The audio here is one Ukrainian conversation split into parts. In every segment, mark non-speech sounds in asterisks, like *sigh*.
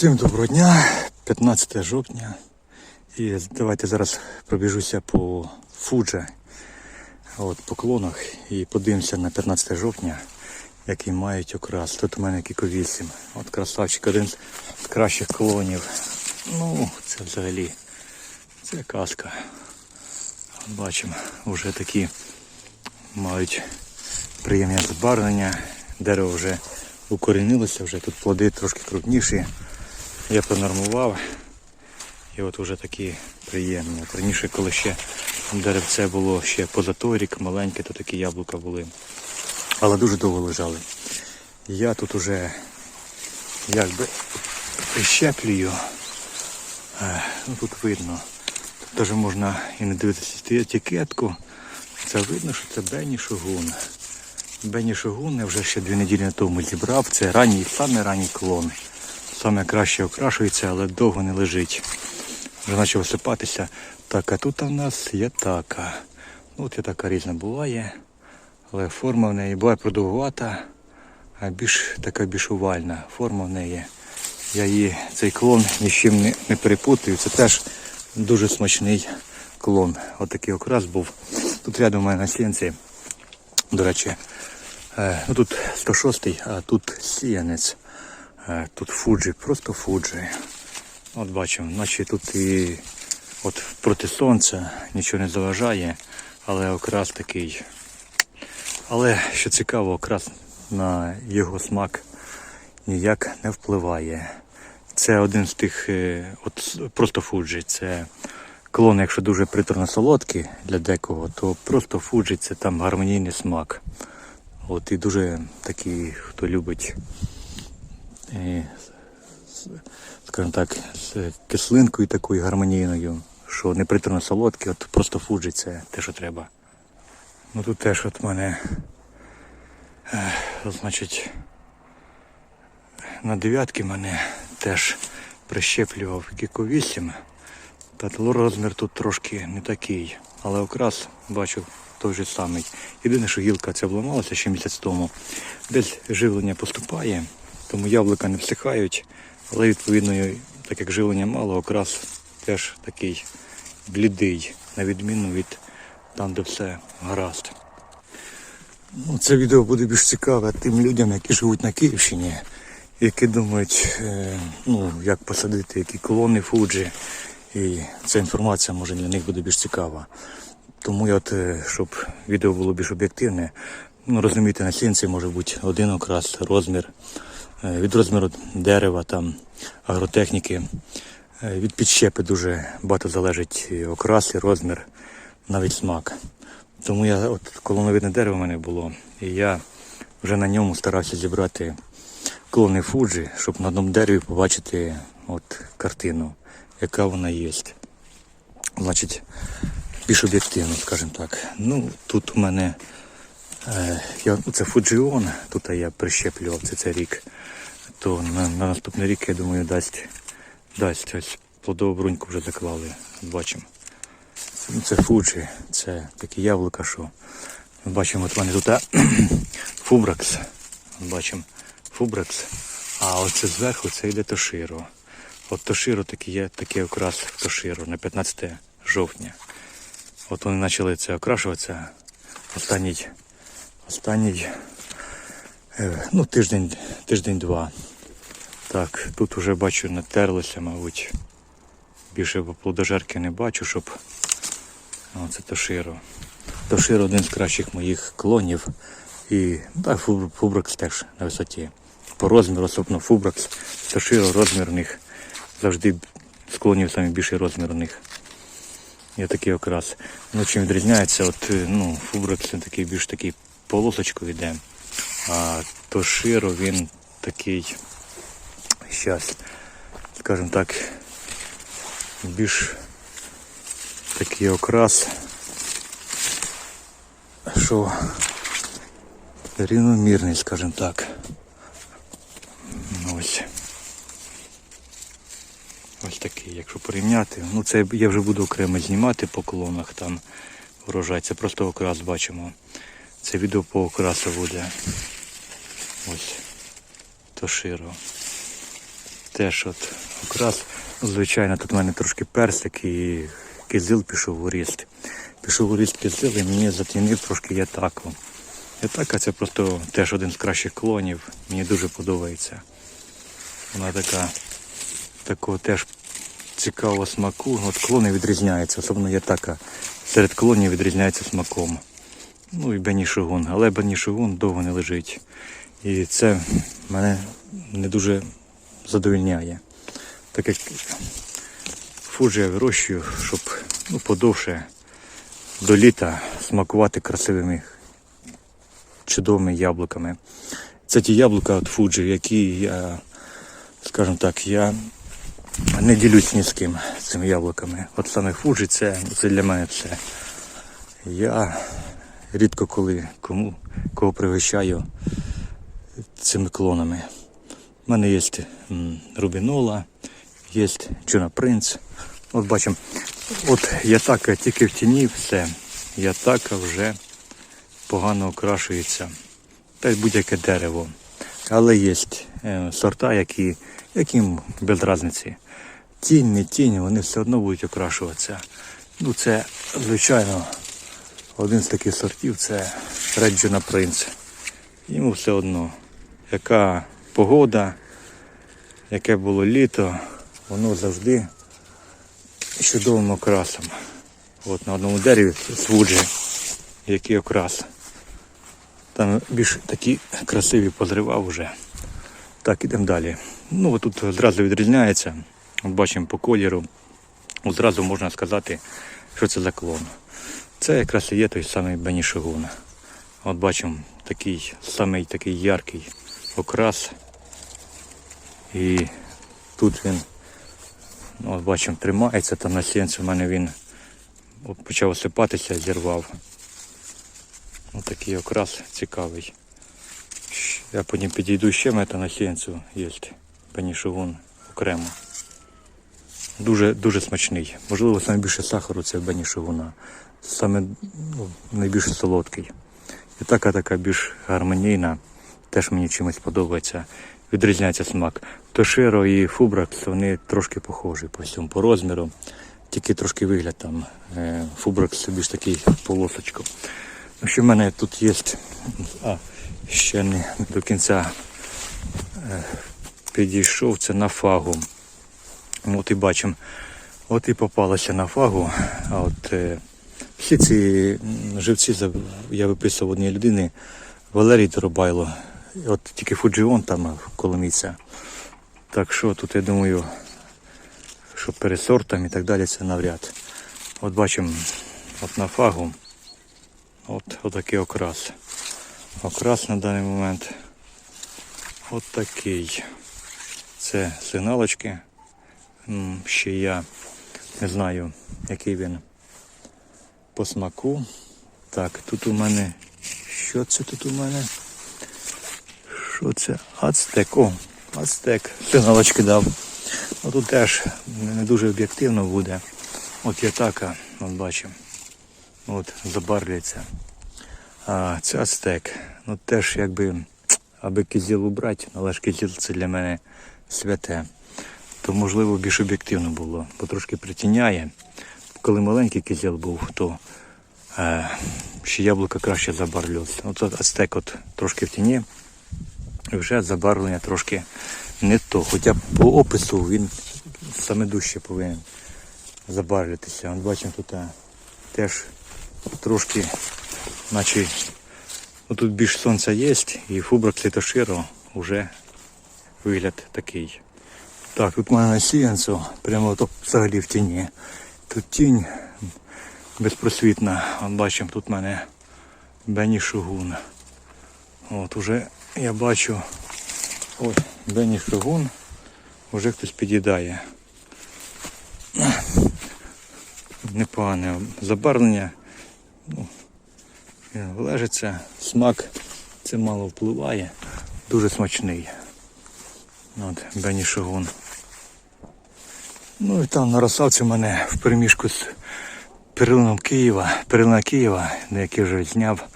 Всім доброго дня, 15 жовтня. І давайте зараз пробіжуся по Фудже, от, по клонах і подивимося на 15 жовтня, який мають окрас. Тут у мене Кіко 8. От красавчик, один з кращих клонів. Ну, це взагалі це казка. Бачимо, вже такі мають приємне забарвлення. Дерево вже укорінилося, вже тут плоди трошки крупніші. Я пронормував. І от вже такі приємні. Раніше, коли ще деревце було ще поза той рік, маленьке, то такі яблука були. Але дуже довго лежали. Я тут уже якби прищеплюю. Е, Ну, тут видно. Тут навіть можна і не дивитися етикетку. Це видно, що це Бенні Шогун. Бенні Шогун я вже ще дві неділі тому зібрав. Це ранній, саме ранній клон. Саме краще окрашується, але довго не лежить. Вже почав осипатися. Так, а тут у нас є така. Ну, От є така різна буває. Але форма в неї буває продовгувата, а більш така більш овальна форма в неї. Я її цей клон ні з чим не, не перепутаю. Це теж дуже смачний клон. Отакий окрас був. Тут рядом у мене на сінці. До речі, е, ну тут 106, а тут сіянець. Е, Тут фуджі, просто фуджі. От бачимо, наче тут і от проти сонця нічого не заважає, але окрас такий. Але що цікаво, окрас на його смак ніяк не впливає. Це один з тих, е, от просто фуджі. Це клон, якщо дуже приторно солодкий для декого, то просто фуджі це там гармонійний смак. От і дуже такий, хто любить скажімо так, з кислинкою такою гармонійною, що не приторно солодкий, от просто фуджі це те, що треба. Ну тут теж от мене, е, значить, на дев'ятки мене теж прищеплював Кіко 8. Та розмір тут трошки не такий, але окрас бачу той же самий. Єдине, що гілка ця обламалася ще місяць тому. Десь живлення поступає, тому яблука не всихають, але відповідно, так як живлення мало, окрас теж такий блідий, на відміну від там, де все гаразд. Ну, це відео буде більш цікаве тим людям, які живуть на Київщині, які думають, е, ну, як посадити які колони Фуджі. І ця інформація може для них буде більш цікава. Тому я от, е, щоб відео було більш об'єктивне, ну розумієте, на сінці може бути один окрас, розмір, від розміру дерева, там, агротехніки, е, від підщепи дуже багато залежить окрас, і розмір, навіть смак. Тому я от колоновидне дерево в мене було, і я вже на ньому старався зібрати клони Фуджі, щоб на одному дереві побачити от картину, яка вона є. Значить, більш об'єктивно, скажімо так. Ну, тут у мене е, я, це Фуджіон, тут я прищеплював це, це рік. То на, на наступний рік, я думаю, дасть, дасть ось плодову бруньку вже заклали. Бачимо. Ну, Це Фуджі, це такі яблука, що бачимо, от вони тут *clears throat* Фубракс. Бачимо Фубракс. А оце зверху це йде Тоширо. От Тоширо такі є такий окрас в Тоширо на 15 жовтня. От вони почали це окрашуватися останній, останній е, ну, тиждень, тиждень-два. Так, тут вже бачу натерлося, мабуть. Більше плодожерки не бачу, щоб О, це Тоширо. Тоширо один з кращих моїх клонів. І так, Фуб- Фубракс теж на висоті. По розміру, особливо Фубракс, Тоширо розмір у них завжди з клонів саме більший розмір у них. Є такий окрас. Ну, чим відрізняється, от, е, ну, Фубракс такий більш такий полосочку йде. А Тоширо він такий, щас, скажімо так, більш такий окрас, що рівномірний, скажімо так. Ось. Ось такий, якщо порівняти. Ну це я вже буду окремо знімати по колонах там врожай. Це просто окрас бачимо. Це відео по окрасу буде. Ось. Тоширо. теж от окрас. Звичайно, тут в мене трошки персик і кизил пішов у ріст. Пішов у ріст кизил і мені затінив трошки ятаку. Ятака це просто теж один з кращих клонів. Мені дуже подобається. Вона така такого теж цікавого смаку. От клони відрізняються, особливо ятака серед клонів відрізняється смаком. Ну і бенішогун. Але бенішогун довго не лежить. І це мене не дуже задовільняє. Так як фуджі я вирощую, щоб ну, подовше до літа смакувати красивими чудовими яблуками. Це ті яблука от фуджі, які я, скажімо так, я не ділюсь ні з ким цими яблуками. От саме фуджі це, це для мене все. Я рідко коли кому кого пригощаю цими клонами. У мене є Рубінола, є Джона Принц. От бачимо, от ятака тільки в тіні все. Ятака вже погано окрашується. Та й будь-яке дерево. Але є е, сорта, які, яким без різниці. Тінь, не тінь, вони все одно будуть окрашуватися. Ну це, звичайно, один з таких сортів це Реджина Принц. Йому все одно, яка погода, яке було літо, воно завжди чудовим окрасом. От на одному дереві свуджі, який окрас. Там більш такі красиві позривав вже. Так, ідемо далі. Ну, от тут зразу відрізняється. От бачимо по кольору. Одразу можна сказати, що це за клон. Це якраз і є той самий Бенішигун. От бачимо такий самий такий яркий окрас. І тут він, ну, бачимо, тримається там на сінці. У мене він почав осипатися, зірвав. Ось такий окрас цікавий. Я потім підійду ще мета на сінцю є Бенішигун окремо. Дуже, дуже смачний. Можливо, найбільше сахару це в Бенішигуна. Саме ну, найбільш солодкий. І така така більш гармонійна, теж мені чимось подобається. Відрізняється смак. Тоширо і Фубракс, вони трошки похожі по всьому, по розміру. Тільки трошки вигляд там. Е, Фубракс більш такий полосочку. Ну, що в мене тут є, а, ще не до кінця е, підійшов, це на фагу. От і бачимо, от і попалася на фагу. А от е, всі ці живці я виписував однієї людини Валерій Доробайло. От тільки Фуджіон там коло місця. Так що тут я думаю, що пересортом і так далі це навряд. От бачимо от на фагу. От отакий окрас. Окрас на даний момент. От такий. Це сигналочки. Ще я не знаю, який він по смаку. Так, тут у мене. Що це тут у мене? Що це? Ацтек. О, ацтек. Сигналочки дав. Ну тут теж не дуже об'єктивно буде. От є така, от бачимо. От забарвлюється. А це ацтек. Ну теж якби, аби кизіл убрати, але ж кизіл це для мене святе. То можливо більш об'єктивно було, бо трошки притіняє. Коли маленький кизіл був, то е, ще яблука краще забарвлювалося. От от ацтек от трошки в тіні, і вже забарвлення трошки не то. Хоча по опису він саме дужче повинен забарвлятися. От бачимо тут е, теж трошки, наче ну, тут більш сонця є, і фубрак Цитоширо вже вигляд такий. Так, тут мене сіянцю, прямо от взагалі в тіні. Тут тінь безпросвітна. От бачимо, тут в мене Бені Шугун. От уже я бачу ось Бені Шугун, вже хтось під'їдає. Непогане забарвлення. Ну, лежиться, смак це мало впливає. Дуже смачний. От, Бені Шогун. Ну і там на Росавці в мене в переміжку з перелином Києва, перелина Києва, на який вже зняв,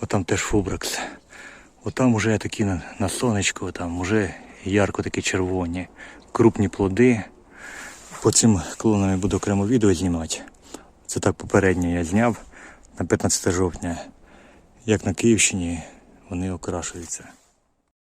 отам теж фубракс. Отам уже такі на, на сонечку, там вже ярко такі червоні, крупні плоди. По цим клонам я буду окремо відео знімати. Це так попереднє я зняв на 15 жовтня. Як на Київщині вони окрашуються.